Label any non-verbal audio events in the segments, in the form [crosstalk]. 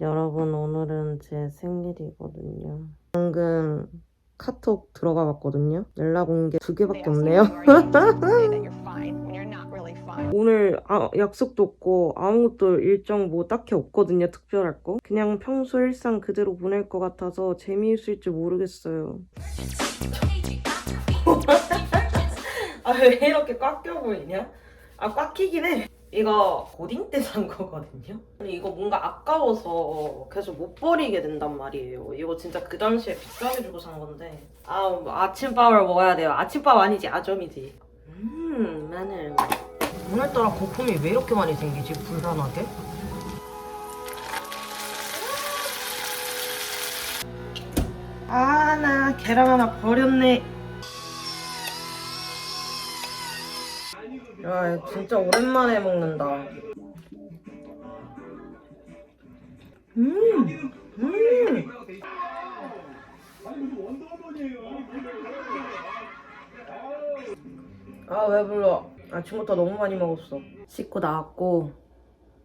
여러분 오늘은 제 생일이거든요. 방금 카톡 들어가 봤거든요. 연락 온 게 두 개밖에 없네요. [laughs] 오늘 아, 약속도 없고 아무것도 일정 뭐 딱히 없거든요. 특별할 거. 그냥 평소 일상 그대로 보낼 것 같아서 재미있을지 모르겠어요. [laughs] 아 왜 이렇게 꽉 껴 보이냐? 아 꽉 끼긴 해. 이거 고딩 때 산 거거든요. 근데 이거 뭔가 아까워서 계속 못 버리게 된단 말이에요. 이거 진짜 그 당시에 비싸게 주고 산 건데. 아 뭐 아침밥을 먹어야 돼요. 아침밥 아니지 아점이지. 음 마늘. 오늘따라 거품이 왜 이렇게 많이 생기지? 불안하게? 아 나 계란 하나 버렸네. 야, 진짜 오랜만에 먹는다. 음, 음. 아, 왜 불러? 아침부터 너무 많이 먹었어. 씻고 나왔고,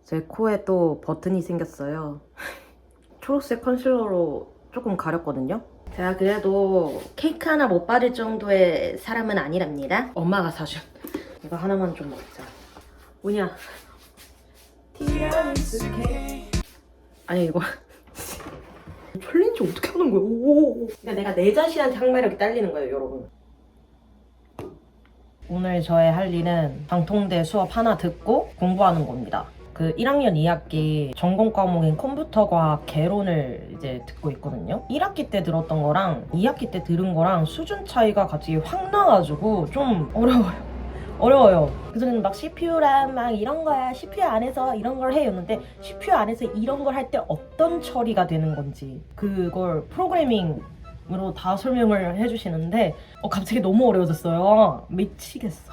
제 코에 또 버튼이 생겼어요. [laughs] 초록색 컨실러로 조금 가렸거든요. 제가 그래도 케이크 하나 못 받을 정도의 사람은 아니랍니다. 엄마가 사준. 이거 하나만 좀 먹자. 뭐냐? 아니 이거 [laughs] 챌린지 어떻게 하는 거야? 오. 그러니까 내가 내 자신한테 항마력이 딸리는 거예요, 여러분. 오늘 저의 할 일은 방통대 수업 하나 듣고 공부하는 겁니다. 그 1학년 2학기 전공 과목인 컴퓨터 과학 개론을 이제 듣고 있거든요. 1학기 때 들었던 거랑 2학기 때 들은 거랑 수준 차이가 갑자기 확 나가지고 좀 어려워요. 어려워요. 그전에는 막 CPU란 막 이런 거야. CPU 안에서 이런 걸 해였는데 CPU 안에서 이런 걸 할 때 어떤 처리가 되는 건지 그걸 프로그래밍으로 다 설명을 해주시는데 어, 갑자기 너무 어려워졌어요. 미치겠어.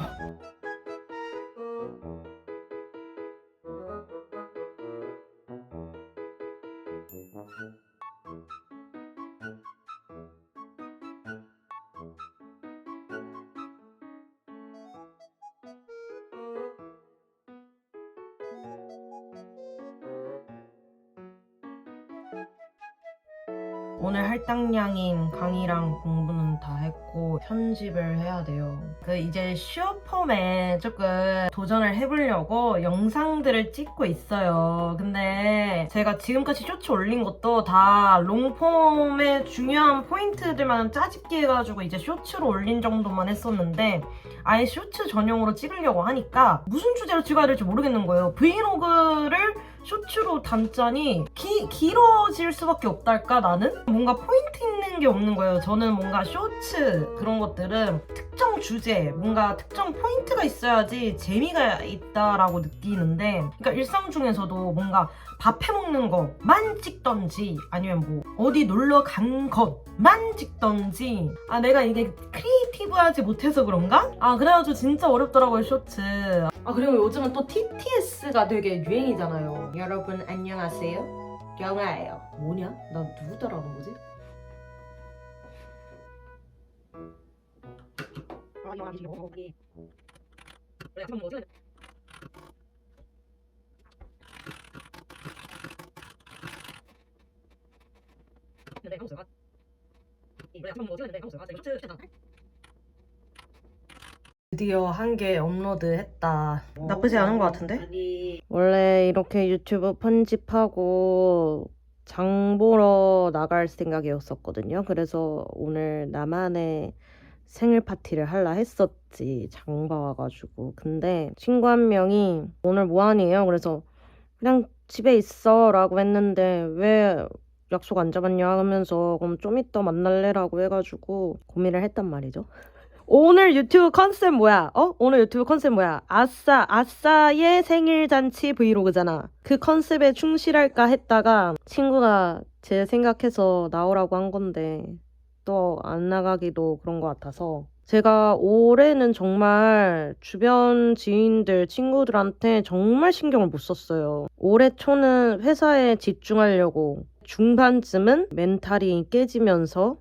오늘 할당량인 강의랑 공부는 다 했고 편집을 해야 돼요. 그 이제 슈퍼맨 조금 도전을 해보려고 영상들을 찍고 있어요. 근데 제가 지금까지 쇼츠 올린 것도 다 롱폼의 중요한 포인트들만 짜집기 해가지고 이제 쇼츠로 올린 정도만 했었는데 아예 쇼츠 전용으로 찍으려고 하니까 무슨 주제로 찍어야 될지 모르겠는 거예요. 브이로그를 쇼츠로 담자니 기, 길어질 수밖에 없달까 나는? 뭔가 포인트 있는 게 없는 거예요. 저는 뭔가 쇼츠 그런 것들은 특정 주제, 뭔가 특정 포인트가 있어야지 재미가 있다라고 느끼는데 그러니까 일상 중에서도 뭔가 밥 해먹는 것만 찍던지 아니면 뭐 어디 놀러 간 것만 찍던지. 아 내가 이게 크리에이티브하지 못해서 그런가? 아 그래가지고 진짜 어렵더라고요 쇼츠. 아 그리고 요즘은 또 TTS가 되게 유행이잖아요. 여러분 안녕하세요? 영아예요. 뭐냐? 나 누구 따라하는 거지? 드디어 한 개 업로드했다. 나쁘지 않은 것 같은데? 원래 이렇게 유튜브 편집하고 장 보러 나갈 생각이었었거든요. 그래서 오늘 나만의 생일 파티를 할라 했었지. 장 봐와가지고. 근데 친구 한 명이 오늘 뭐하니에요? 그래서 그냥 집에 있어 라고 했는데 왜 약속 안 잡았냐 하면서 그럼 좀 이따 만날래라고 해가지고 고민을 했단 말이죠. [laughs] 오늘 유튜브 컨셉 뭐야? 어? 오늘 유튜브 컨셉 뭐야? 아싸, 아싸의 생일 잔치 브이로그잖아. 그 컨셉에 충실할까 했다가 친구가 제 생각해서 나오라고 한 건데 또 안 나가기도 그런 것 같아서 제가 올해는 정말 주변 지인들, 친구들한테 정말 신경을 못 썼어요. 올해 초는 회사에 집중하려고 중반쯤은 멘탈이 깨지면서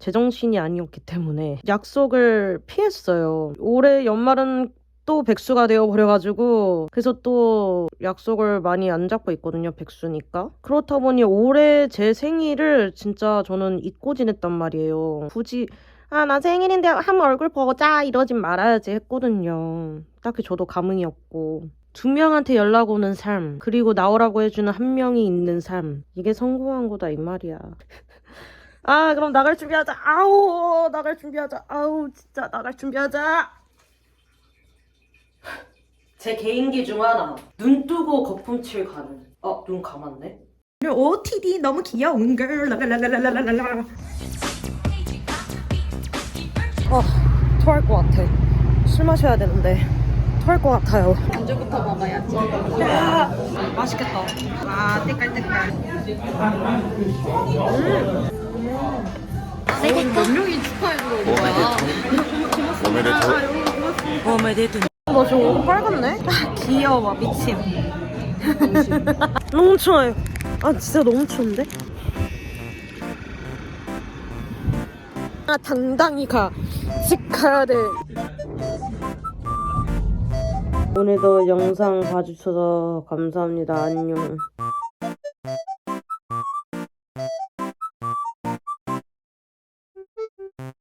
제정신이 아니었기 때문에 약속을 피했어요. 올해 연말은 또 백수가 되어버려가지고 그래서 또 약속을 많이 안 잡고 있거든요 백수니까. 그렇다 보니 올해 제 생일을 진짜 저는 잊고 지냈단 말이에요. 굳이 아 나 생일인데 한번 얼굴 보자 이러진 말아야지 했거든요. 딱히 저도 감흥이 없고 두 명한테 연락 오는 삶 그리고 나오라고 해주는 한 명이 있는 삶. 이게 성공한 거다 이 말이야. [laughs] 아 그럼 나갈 준비하자. 아우 나갈 준비하자. 아우 진짜 나갈 준비하자. [laughs] 제 개인기 중 하나. 눈 뜨고 거품 칠 가는. 어 눈 감았네? OOTD 너무 귀여운 걸. 라라라라라라라 어 토할 것 같아 술 마셔야 되는데 토할 것 같아요. 언제부터 먹어야지? 야 맛있겠다. 와 때깔때깔. 생일 몇 명이 축하해주러 온 거야. 오메데토. 나 지금 얼굴 빨갛네? 귀여워 미친. [laughs] 너무 추워요. 아 진짜 너무 추운데? 아 당당히 가집 가야 돼 오늘도 영상 봐주셔서 감사합니다. 안녕